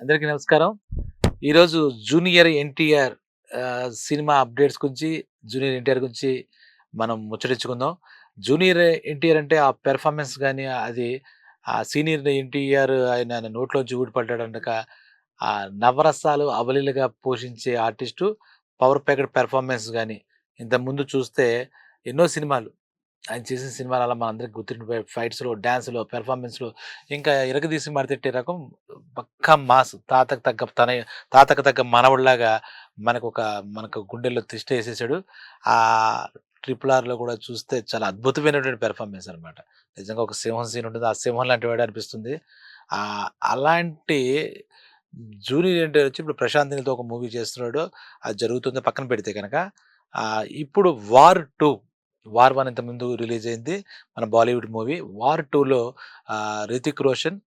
అందరికీ నమస్కారం. ఈరోజు జూనియర్ ఎన్టీఆర్ సినిమా అప్డేట్స్ గురించి జూనియర్ ఎన్టీఆర్ గురించి మనం ముచ్చటించుకుందాం. జూనియర్ ఎన్టీఆర్ అంటే ఆ పెర్ఫార్మెన్స్ కానీ అది ఆ సీనియర్ ఎన్టీఆర్ ఆయన నోట్లోంచి ఊడిపడ్డాడనక ఆ నవరసాలు అవలీలుగా పోషించే ఆర్టిస్టు పవర్ ప్యాకెట్ పెర్ఫార్మెన్స్ కానీ ఇంతకుముందు చూస్తే ఎన్నో సినిమాలు. ఆయన చేసిన సినిమాలు అలా మనందరికి గుర్తుండిపోయి ఫైట్స్లో డ్యాన్స్లో పెర్ఫార్మెన్స్లో ఇంకా ఇరగదీసి మరితెట్టే రకం? పక్కా మాస్. తాతకు తగ్గ తన తాతకు తగ్గ మనవడిలాగా మనకు ఒక మనకు గుండెల్లో తిష్ట వేసేసాడు. ఆ ట్రిపుల్ ఆర్లో కూడా చూస్తే చాలా అద్భుతమైనటువంటి పెర్ఫార్మెన్స్ అనమాట నిజంగా ఒక సింహం సీన్ ఉంటుంది. ఆ సింహం లాంటి వాడు అనిపిస్తుంది అలాంటి జూనియర్ ఎన్టీఆర్ వచ్చి ఇప్పుడు ప్రశాంత్ ఒక మూవీ చేస్తున్నాడు. అది జరుగుతుంది పక్కన పెడితే కనుక ఇప్పుడు వార్ టూ వార్ వన్ ఇంత ముందు రిలీజ్ అయింది. మన బాలీవుడ్ మూవీ. వార్ టూలో రితిక్ రోషన్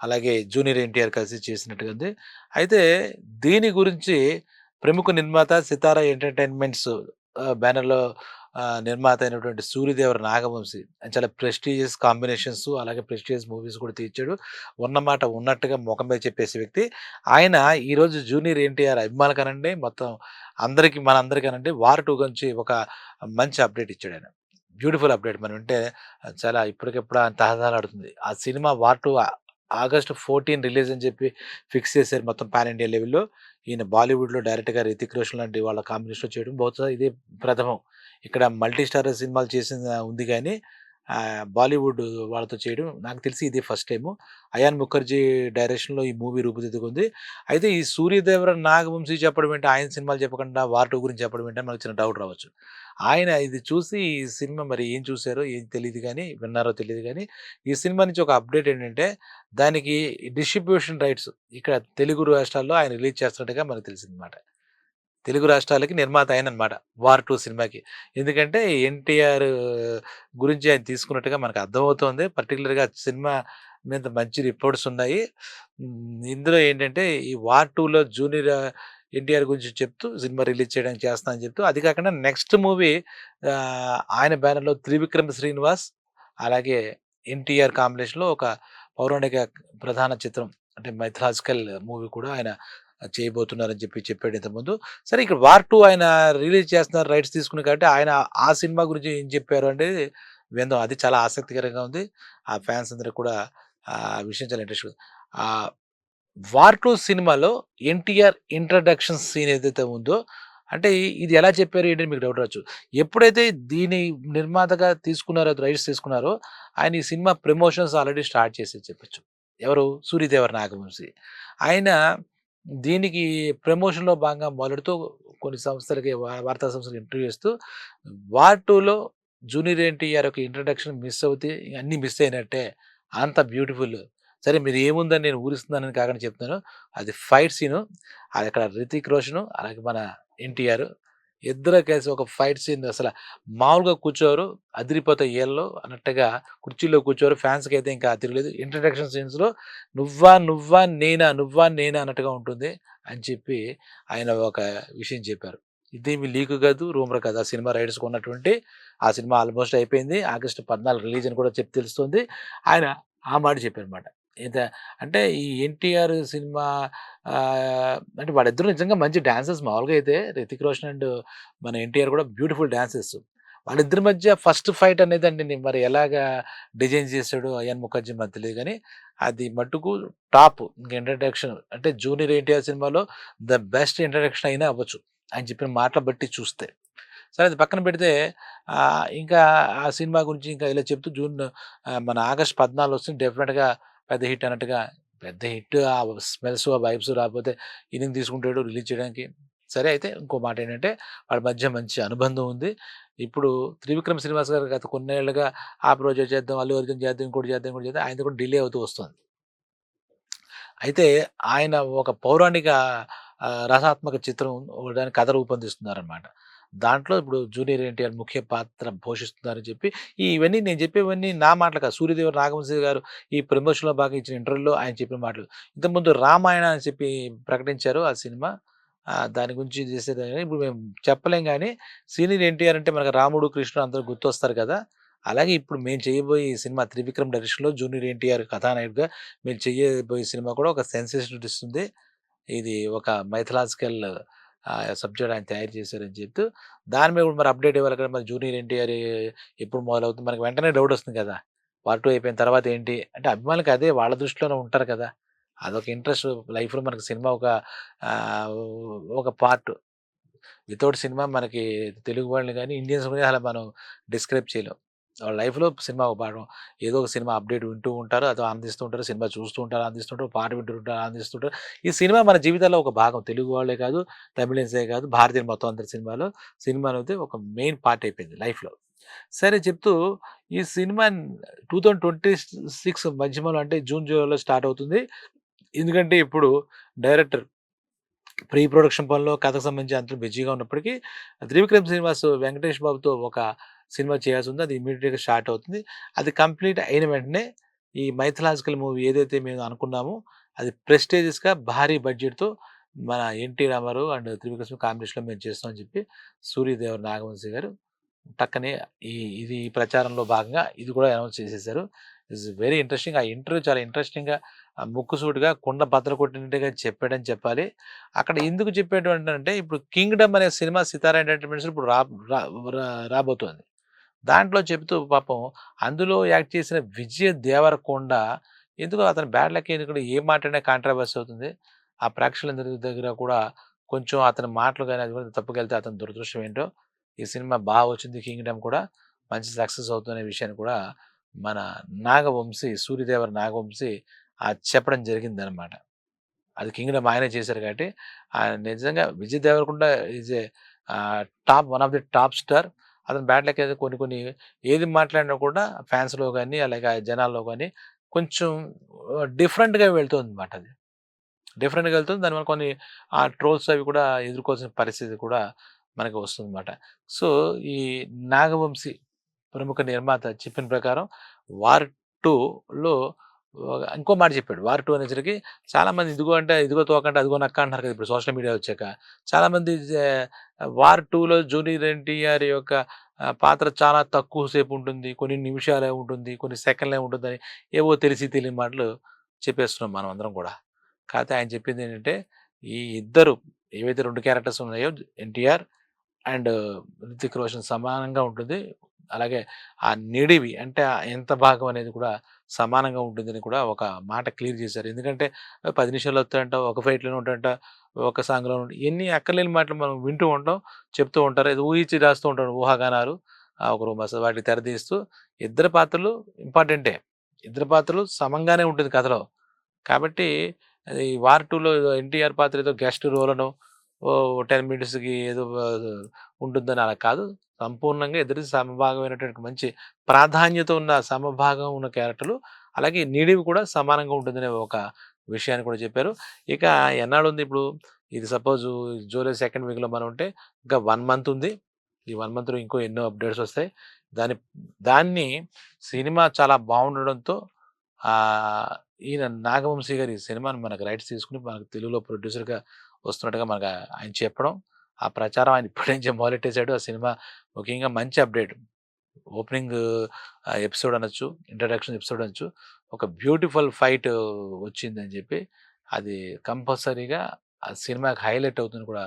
అలాగే జూనియర్ ఎన్టీఆర్ కలిసి చేసినట్టుగా ఉంది అయితే దీని గురించి ప్రముఖ నిర్మాత సితారా ఎంటర్టైన్మెంట్స్ బ్యానర్లో నిర్మాత అయినటువంటి సూర్యదేవర నాగవంశి చాలా ప్రెస్టీజియస్ కాంబినేషన్స్ అలాగే ప్రెస్టీజియస్ మూవీస్ కూడా తీర్చాడు. ఉన్నమాట ఉన్నట్టుగా ముఖం మీద చెప్పేసే వ్యక్తి. ఆయన ఈరోజు జూనియర్ ఎన్టీఆర్ అభిమానులు కానండి మొత్తం అందరికీ మన అంటే వార్ టూ గురించి ఒక మంచి అప్డేట్ ఇచ్చాడు ఆయన. బ్యూటిఫుల్ అప్డేట్ మనం వింటే చాలా ఇప్పటికిప్పుడు తహదాలాడుతుంది ఆ cinema war two August fourteen release అని చెప్పి ఫిక్స్ చేశారు మొత్తం పాన్ ఇండియా లెవెల్లో. ఈయన బాలీవుడ్లో డైరెక్ట్గా రితిక్ రోషన్ లాంటి వాళ్ళ కాంబినేషన్లో చేయడం బహుశా ఇదే ప్రథమం. ఇక్కడ మల్టీ స్టార్ సినిమాలు చేసిన ఉంది కానీ బాలీవుడ్ వాళ్ళతో చేయడం నాకు తెలిసి ఇది ఫస్ట్ టైము. అయాన్ ముఖర్జీ డైరెక్షన్లో ఈ మూవీ రూపుదిద్దుకుంది. అయితే ఈ సూర్యదేవర నాగవంశీ చెప్పడం ఏంటి ఆయన సినిమాలు చెప్పకుండా వార్టు గురించి చెప్పడం ఏంటి మనకు చిన్న డౌట్ రావచ్చు. ఆయన ఇది చూసి ఈ సినిమా మరి ఏం చూసారో ఏం తెలియదు కానీ విన్నారో తెలియదు కానీ ఈ సినిమా నుంచి ఒక అప్డేట్ ఏంటంటే దానికి డిస్ట్రిబ్యూషన్ రైట్స్ ఇక్కడ తెలుగు రాష్ట్రాల్లో ఆయన రిలీజ్ చేస్తున్నట్టుగా మనకు తెలిసిందన్నమాట. తెలుగు రాష్ట్రాలకి నిర్మాత ఆయన వార్ టూ సినిమాకి. ఎందుకంటే ఎన్టీఆర్ గురించి ఆయన తీసుకున్నట్టుగా మనకు అర్థమవుతోంది. పర్టికులర్గా సినిమా మీద మంచి రిపోర్ట్స్ ఉన్నాయి. ఇందులో ఏంటంటే ఈ వార్ టూలో జూనియర్ ఎన్టీఆర్ గురించి చెప్తూ సినిమా రిలీజ్ చేయడానికి చేస్తా అని చెప్తూ అది కాకుండా నెక్స్ట్ మూవీ ఆయన బ్యానర్లో త్రివిక్రమ్ శ్రీనివాస్ అలాగే ఎన్టీఆర్ కాంబినేషన్లో ఒక పౌరాణిక ప్రధాన చిత్రం అంటే మైథలాజికల్ మూవీ కూడా ఆయన చేయబోతున్నారని చెప్పి చెప్పాడు ఇంతకుముందు. సరే ఇక్కడ వార్ టూ ఆయన రిలీజ్ చేస్తున్నారు రైట్స్ తీసుకుని కాబట్టి ఆయన ఆ సినిమా గురించి ఏం చెప్పారు అంటే విందాం అది చాలా ఆసక్తికరంగా ఉంది. ఆ ఫ్యాన్స్ అందరికి కూడా ఆ విషయం చాలా ఇంట్రెస్ట్ ఆ వార్ టూ సినిమాలో ఎన్టీఆర్ ఇంట్రడక్షన్ సీన్ ఏదైతే ఉందో అంటే ఇది ఎలా చెప్పారు ఏంటి మీకు డౌట్ రావచ్చు. ఎప్పుడైతే దీని నిర్మాతగా తీసుకున్నారో రైట్స్ తీసుకున్నారో ఆయన ఈ సినిమా ప్రమోషన్స్ ఆల్రెడీ స్టార్ట్ చేసి చెప్పచ్చు. ఎవరు? సూర్యదేవర్ నాగవంశి. ఆయన దీనికి ప్రమోషన్లో భాగంగా మొదలుతూ కొన్ని సంస్థలకి వార్తా సంస్థలకు ఇంటర్వ్యూ ఇస్తూ వార్ టూలో జూనియర్ ఎన్టీఆర్ యొక్క ఇంట్రడక్షన్ మిస్ అవుతే అన్నీ మిస్ అయినట్టే. అంత బ్యూటిఫుల్. సరే మీరు ఏముందని నేను ఊరిస్తున్నానని కాకుండా చెప్తున్నాను. అది ఫైట్ సీను అది అక్కడ రితిక్ రోషన్ అలాగే మన ఎన్టీఆర్ ఇద్దరు కలిసి ఒక ఫైట్ సీన్ అసలు మామూలుగా కూర్చోరు అదిరిపోతే ఏళ్ళు అన్నట్టుగా కుర్చీలో కూర్చోరు ఫ్యాన్స్కి అయితే ఇంకా తిరగలేదు ఇంట్రడక్షన్ సీన్స్లో నువ్వా నువ్వా నేనా నువ్వా నేనా అన్నట్టుగా ఉంటుంది అని చెప్పి ఆయన ఒక విషయం చెప్పారు. ఇదేమి లీక్ కాదు రూమర్ కాదు. ఆ సినిమా రైట్స్ కొన్నటువంటి ఆ సినిమా ఆల్మోస్ట్ అయిపోయింది. ఆగస్టు పద్నాలుగు రిలీజ్ అని కూడా చెప్పి తెలుస్తుంది. ఆయన ఆ మాట చెప్పారనమాట అంటే ఈ ఎన్టీఆర్ సినిమా అంటే వాళ్ళిద్దరూ నిజంగా మంచి డాన్సర్స్. మామూలుగా అయితే రితిక్ రోషన్ అండ్ మన ఎన్టీఆర్ కూడా బ్యూటిఫుల్ డాన్సెస్ వాళ్ళిద్దరి మధ్య ఫస్ట్ ఫైట్ అనేది అండి మరి ఎలాగా డిజైన్ చేశాడు అయాన్ ముఖర్జీ మనకు తెలియదు కానీ అది మట్టుకు టాప్ ఇంకా ఇంట్రడక్షన్. అంటే జూనియర్ ఎన్టీఆర్ సినిమాలో ద బెస్ట్ ఇంట్రడక్షన్ అయినా అవ్వచ్చు. అని చెప్పిన మాటలు బట్టి చూస్తే. సరే అది పక్కన పెడితే ఇంకా ఆ సినిమా గురించి ఇంకా ఇలా చెప్తూ జూన్ మన ఆగస్ట్ పద్నాలుగు వస్తుంది డెఫినెట్గా పెద్ద హిట్ అన్నట్టుగా పెద్ద హిట్ ఆ స్మెల్స్ ఆ వైబ్స్ రాకపోతే ఇన్నింగ్ తీసుకుంటాడు రిలీజ్ చేయడానికి. సరే అయితే ఇంకో మాట ఏంటంటే వాళ్ళ మధ్య మంచి అనుబంధం ఉంది. ఇప్పుడు త్రివిక్రమ్ శ్రీనివాస్ గారు గత కొన్నేళ్ళుగా ఆ ప్రాజెక్ట్ చేద్దాం అల్లు అర్జున్ చేద్దాం ఇంకోటి చేద్దాం ఇంకోటి చేద్దాం ఆయన కూడా డిలే అవుతూ వస్తుంది. అయితే ఆయన ఒక పౌరాణిక రసాత్మక చిత్రం దాని కథ రూపొందిస్తున్నారనమాట దాంట్లో ఇప్పుడు జూనియర్ ఎన్టీఆర్ ముఖ్య పాత్ర పోషిస్తున్నారని చెప్పి ఇవన్నీ నేను చెప్పేవన్నీ నా మాటలు కాదు. సూర్యదేవ నాగవంశీ గారు ఈ ప్రమోషన్లో బాగా ఇచ్చిన ఇంటర్వ్యూలో ఆయన చెప్పిన మాటలు. ఇంతకుముందు రామాయణ అని చెప్పి ప్రకటించారు ఆ సినిమా. దాని గురించి చేసేది ఇప్పుడు మేము చెప్పలేం కానీ సీనియర్ ఎన్టీఆర్ అంటే మనకు రాముడు కృష్ణుడు అందరూ గుర్తొస్తారు కదా. అలాగే ఇప్పుడు మేము చేయబోయే సినిమా 'త్రివిక్రమ్' డైరెక్షన్‌లో జూనియర్ ఎన్టీఆర్ కథానాయకుడిగా మేము చేయబోయే సినిమా కూడా ఒక సెన్సేషన్ ఇస్తుంది. ఇది ఒక మైథలాజికల్ సబ్జెక్ట్ ఆయన తయారు చేశారని చెప్తూ, దాని మీద కూడా మరి అప్డేట్ ఇవ్వాలి కదా! మరి జూనియర్ ఎన్టీఆర్ ఎప్పుడు మొదలవుతుంది? మనకి వెంటనే డౌట్ వస్తుంది కదా! పార్ట్ టూ అయిపోయిన తర్వాత ఏంటి? అంటే అభిమానులకి అదే వాళ్ళ దృష్టిలోనే ఉంటారు కదా! అదొక ఇంట్రెస్ట్ లైఫ్‌లో మనకు సినిమా ఒక ఒక పార్ట్. వితౌట్ సినిమా మనకి తెలుగు వాళ్ళని కానీ ఇండియన్స్ కూడా అలా మనం డిస్క్రైబ్ చేయలేం. వాళ్ళ లైఫ్‌లో సినిమా ఒక భాగం. ఏదో ఒక సినిమా అప్డేట్ వింటూ ఉంటారు. అది ఆనందిస్తూ ఉంటారు. సినిమా చూస్తూ ఉంటారు, ఆనందిస్తుంటారు. పాట వింటూ ఉంటారు, ఆనందిస్తుంటారు. ఈ సినిమా మన జీవితాల్లో ఒక భాగం. తెలుగు వాళ్ళే కాదు, తమిళన్సే కాదు, భారతీయులు మొత్తం అందరి సినిమాలో సినిమా అనేది ఒక మెయిన్ పార్ట్ అయిపోయింది లైఫ్‌లో. సరే చెప్తూ ఈ సినిమా 2026 మధ్యమలో అంటే జూన్, జూలైలో స్టార్ట్ అవుతుంది. ఎందుకంటే ఇప్పుడు డైరెక్టర్ ప్రీ ప్రొడక్షన్ పనిలో కథకు సంబంధించి అంత బిజీగా ఉన్నప్పటికీ, త్రివిక్రమ్ శ్రీనివాస్ వెంకటేష్ బాబుతో ఒక సినిమా చేయాల్సి ఉంది. అది ఇమీడియట్గా స్టార్ట్ అవుతుంది. అది కంప్లీట్ అయిన వెంటనే ఈ మైథలాజికల్ మూవీ ఏదైతే మేము అనుకున్నామో, అది ప్రెస్టీజియస్‌గా భారీ బడ్జెట్‌తో మన ఎన్టీ రామారావు అండ్ త్రివిక్రమ్ కాంబినేషన్‌లో మేము చేస్తామని చెప్పి సూర్యదేవర నాగవంశి గారు టక్కనే ఈ ఇది ఈ ప్రచారంలో భాగంగా ఇది కూడా అనౌన్స్ చేసేసారు. It's very interesting. ఆ ఇంటర్వ్యూ చాలా ఇంట్రెస్టింగ్‌గా ముక్కుసూటిగా కుండ బద్దలు కొట్టినట్టుగా చెప్పాడని చెప్పాలి. అక్కడ ఎందుకు చెప్పేటువంటి అంటే ఇప్పుడు 'కింగ్డమ్' అనే సినిమా సితారా ఎంటర్‌టైన్‌మెంట్స్ ఇప్పుడు రా రా రాబోతోంది. దాంట్లో చెబుతూ పాపం అందులో యాక్ట్ చేసిన విజయ్ దేవరకొండ ఎందుకు అతని బ్యాడ్ లక్ ఏ మాటనే మాట్లాడినా అవుతుంది. ఆ ప్రేక్షకులందరి దగ్గర కూడా కొంచెం అతని మాటలు కానీ అది కూడా తప్పుకెళ్తే అతని దురదృష్టం ఏంటో ఈ సినిమా బాగా వచ్చింది 'కింగ్డమ్' కూడా మంచి సక్సెస్ అవుతుందనే విషయాన్ని కూడా మన నాగవంశీ సూర్యదేవర నాగవంశీ అది చెప్పడం జరిగిందనమాట. అది 'కింగ్డమ్' ఆయనే చేశారు కాబట్టి ఆయన నిజంగా Vijay Devarakonda is a top one of the top star. అతని బ్యాట్లకి అయితే కొన్ని కొన్ని ఏది మాట్లాడినా కూడా ఫ్యాన్స్‌లో కానీ అలాగే జనాల్లో కానీ కొంచెం డిఫరెంట్గా వెళ్తుంది అనమాట అది. డిఫరెంట్‌గా వెళ్తుంది. దానివల్ల కొన్ని ఆ ట్రోల్స్ అవి కూడా ఎదుర్కోవాల్సిన పరిస్థితి కూడా మనకు వస్తుందన్నమాట. సో, ఈ నాగవంశీ ప్రముఖ నిర్మాత చెప్పిన ప్రకారం 'వార్ టూలో ఇంకో మాట చెప్పాడు. 'వార్ టూ అనేసరికి చాలామంది ఇదిగో అంటే ఇదిగో తోకంటే అదిగో నక్క అంటున్నారు కదా! ఇప్పుడు సోషల్ మీడియా వచ్చాక. చాలామంది 'వార్ టూలో జూనియర్ ఎన్టీఆర్ యొక్క పాత్ర చాలా తక్కువ సేపు ఉంటుంది. కొన్ని నిమిషాలే ఉంటుంది. కొన్ని సెకండ్లే ఉంటుందని ఏవో తెలిసి తెలియని మాటలు చెప్పేస్తున్నాం మనం అందరం కూడా. కాకపోతే ఆయన చెప్పింది ఏంటంటే, ఈ ఇద్దరు ఏవైతే రెండు క్యారెక్టర్స్ ఉన్నాయో ఎన్టీఆర్ అండ్ హృతిక్ రోషన్ సమానంగా ఉంటుంది. అలాగే ఆ నిడివి అంటే ఎంత భాగం అనేది కూడా సమానంగా ఉంటుందని కూడా ఒక మాట క్లియర్ చేశారు. ఎందుకంటే పది నిమిషాల్లో వస్తాయంట, ఒక ఫైట్‌లోనే ఉంటాయంట, ఒక సాంగ్‌లో ఎన్ని అక్కర్లేని మాటలు మనం వింటూ ఉంటాం. చెప్తూ ఉంటారు. అది ఊహించి రాస్తూ ఉంటారు ఊహాగానాలు. ఒకరు ఒక రూమర్స్ తెరదీస్తూ ఇద్దరు పాత్రలు ఇంపార్టెంటే. ఇద్దరి పాత్రలు సమంగానే ఉంటుంది కథలో. కాబట్టి అది 'వార్ టూలో ఎన్టీఆర్ పాత్ర ఏదో గెస్ట్ రోలనో అనో 10 మినిట్స్‌కి ఏదో ఉంటుందని అలా కాదు. సంపూర్ణంగా ఎదురు సమభాగమైనటువంటి మంచి ప్రాధాన్యత ఉన్న సమభాగం ఉన్న క్యారెక్టర్‌లు. అలాగే నిడివి కూడా సమానంగా ఉంటుందనే ఒక విషయాన్ని కూడా చెప్పారు. ఇక ఎన్నాడు ఉంది ఇప్పుడు ఇది సపోజ్ జూలై సెకండ్ వీక్‌లో మనం ఉంటే ఇంకా వన్ మంత్ ఉంది. ఈ వన్ మంత్‌లో ఇంకో ఎన్నో అప్డేట్స్ వస్తాయి. దాని దాన్ని సినిమా చాలా బాగుండడంతో ఈయన నాగవంశీ గారి ఈ సినిమాని మనకు రైట్స్ తీసుకుని మనకు తెలుగులో ప్రొడ్యూసర్‌గా వస్తున్నట్టుగా మనకు ఆయన చెప్పడం, ఆ ప్రచారం ఆయన ఇప్పటి మొదలెట్టేశాడు ఆ సినిమా ముఖ్యంగా మంచి అప్డేట్. ఓపెనింగ్ ఎపిసోడ్ అనొచ్చు, ఇంట్రడక్షన్ ఎపిసోడ్ అనొచ్చు. ఒక బ్యూటిఫుల్ ఫైట్ వచ్చిందని చెప్పి అది కంపల్సరీగా ఆ సినిమాకి హైలైట్ అవుతుంది కూడా.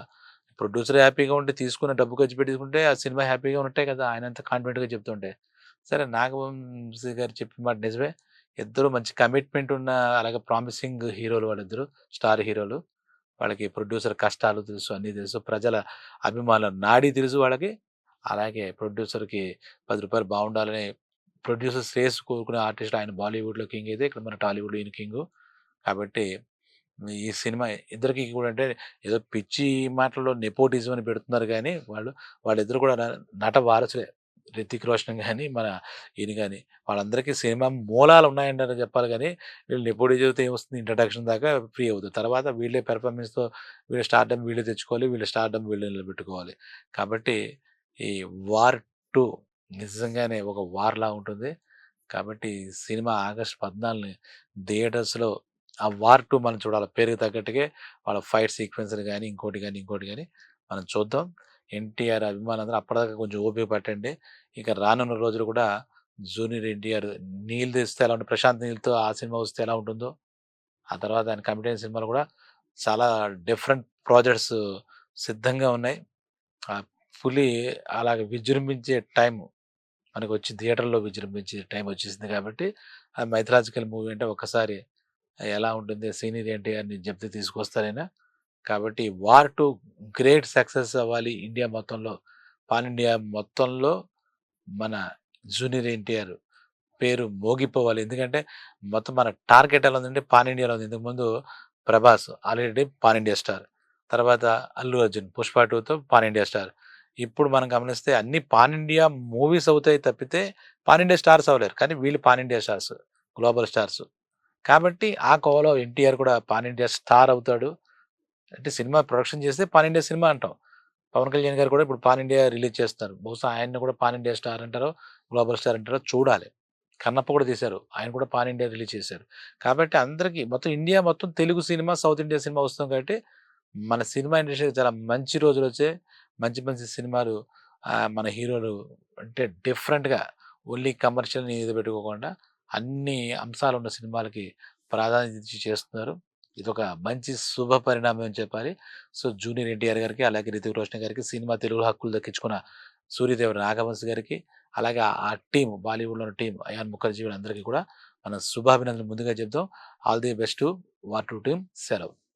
ప్రొడ్యూసర్ హ్యాపీగా ఉంటే తీసుకున్న డబ్బు ఖర్చు పెట్టుకుంటే ఆ సినిమా హ్యాపీగా ఉంటాయి కదా! ఆయన అంత కాన్ఫిడెంట్‌గా చెప్తుంటే. సరే నాగవంశి గారు చెప్పిన మాట నిజమే. ఇద్దరు మంచి కమిట్మెంట్ ఉన్న అలాగే ప్రామిసింగ్ హీరోలు వాళ్ళిద్దరు. స్టార్ హీరోలు. వాళ్ళకి ప్రొడ్యూసర్ కష్టాలు తెలుసు, అన్నీ తెలుసు. ప్రజల అభిమానుల నాడి తెలుసు వాళ్ళకి. అలాగే ప్రొడ్యూసర్‌కి పది రూపాయలు బాగుండాలని ప్రొడ్యూసర్ శ్రేయస్ కోరుకునే ఆర్టిస్ట్ ఆయన బాలీవుడ్‌లో కింగ్ అయితే ఇక్కడ మన టాలీవుడ్‌లో ఈయన కింగు. కాబట్టి ఈ సినిమా ఇద్దరికి కూడా అంటే ఏదో పిచ్చి మాటల్లో నెపోటిజం అని పెడుతున్నారు కానీ వాళ్ళు వాళ్ళిద్దరు కూడా న నట వారసులే. 'రితిక్ రోషన్' కానీ మన ఈయన కానీ వాళ్ళందరికీ సినిమా మూలాలు ఉన్నాయంటనే చెప్పాలి కానీ వీళ్ళు నెపోటిజంతో ఏమొస్తుంది ఇంట్రడక్షన్ దాకా ఫ్రీ అవుతుంది. తర్వాత వీళ్ళే పెర్ఫార్మెన్స్‌తో వీళ్ళ స్టార్డమ్ వీళ్ళే తెచ్చుకోవాలి. వీళ్ళ స్టార్డమ్ వీళ్ళు నిలబెట్టుకోవాలి. కాబట్టి ఈ 'వార్ టూ నిజంగానే ఒక వార్‌లా ఉంటుంది. కాబట్టి సినిమా ఆగస్ట్ పద్నాలుగుని థియేటర్స్‌లో ఆ 'వార్ టూ మనం చూడాలి. పేరుకి తగ్గట్టుగా వాళ్ళ ఫైట్ సీక్వెన్స్ని కానీ ఇంకోటి కానీ ఇంకోటి కానీ మనం చూద్దాం. ఎన్టీఆర్ అభిమానులందరూ అప్పటిదాకా కొంచెం ఓపిక పట్టండి. ఇక రానున్న రోజులు కూడా జూనియర్ ఎన్టీఆర్ నీళ్ళు తెస్తే ఎలా ఉంటుంది ప్రశాంత్ నీళ్ళతో ఆ సినిమా వస్తే ఎలా ఉంటుందో ఆ తర్వాత ఆయన కమిటీ సినిమాలు కూడా చాలా డిఫరెంట్ ప్రాజెక్ట్స్ సిద్ధంగా ఉన్నాయి ఆ పులి అలాగ విజృంభించే టైం మనకు వచ్చి థియేటర్లో విజృంభించే టైం వచ్చేసింది కాబట్టి ఆ మైథలాజికల్ మూవీ అంటే ఒకసారి ఎలా ఉంటుంది సీనియర్ ఎన్టీఆర్ని చెప్తే తీసుకొస్తారైనా కాబట్టి వార్ టు గ్రేట్ సక్సెస్ అవ్వాలి ఇండియా మొత్తంలో. పాన్ ఇండియా మొత్తంలో మన జూనియర్ ఎన్టీఆర్ పేరు మోగిపోవాలి. ఎందుకంటే మొత్తం మన టార్గెట్ ఎలా ఉందంటే పాన్ ఇండియాలో ఉంది. ఇంతకుముందు Prabhas already pan India star. తర్వాత అల్లు అర్జున్ పుష్ప టూతో పాన్ ఇండియా స్టార్. ఇప్పుడు మనం గమనిస్తే అన్ని పాన్ ఇండియా మూవీస్ అవుతాయి తప్పితే పాన్ ఇండియా స్టార్స్ అవ్వలేరు. కానీ వీళ్ళు pan India stars global stars. కాబట్టి ఆ కోవలో ఎన్టీఆర్ కూడా పాన్ ఇండియా స్టార్ అవుతాడు. అంటే సినిమా ప్రొడక్షన్ చేస్తే పాన్ ఇండియా సినిమా అంటాం. పవన్ కళ్యాణ్ గారు కూడా ఇప్పుడు పాన్ ఇండియా రిలీజ్ చేస్తారు. బహుశా ఆయన్ని కూడా పాన్ ఇండియా స్టార్ అంటారో గ్లోబల్ స్టార్ అంటారో చూడాలి. కన్నప్ప కూడా తీశారు. ఆయన కూడా పాన్ ఇండియా రిలీజ్ చేశారు. కాబట్టి అందరికీ మొత్తం ఇండియా మొత్తం Telugu cinema south India cinema వస్తుంది కాబట్టి మన సినిమా ఇండస్ట్రీకి చాలా మంచి రోజులు వచ్చే మంచి మంచి సినిమాలు మన హీరోలు అంటే డిఫరెంట్గా ఓన్లీ కమర్షియల్ని ఇది పెట్టుకోకుండా అన్ని అంశాలు ఉన్న సినిమాలకి ప్రాధాన్యత ఇచ్చి చేస్తున్నారు. ఇది ఒక మంచి శుభ పరిణామం అని చెప్పాలి. సో జూనియర్ ఎన్టీఆర్ గారికి అలాగే రితిక్ రోషన్ గారికి సినిమా తెలుగు హక్కులు దక్కించుకున్న సూర్యదేవ నాగవంశి గారికి అలాగే ఆ- ఆ టీం బాలీవుడ్లో టీం అయాన్ ముఖర్జీ అందరికీ కూడా మన శుభాభినందనలు. ముందుగా చెప్దాం. All the best. War two team సెలవు.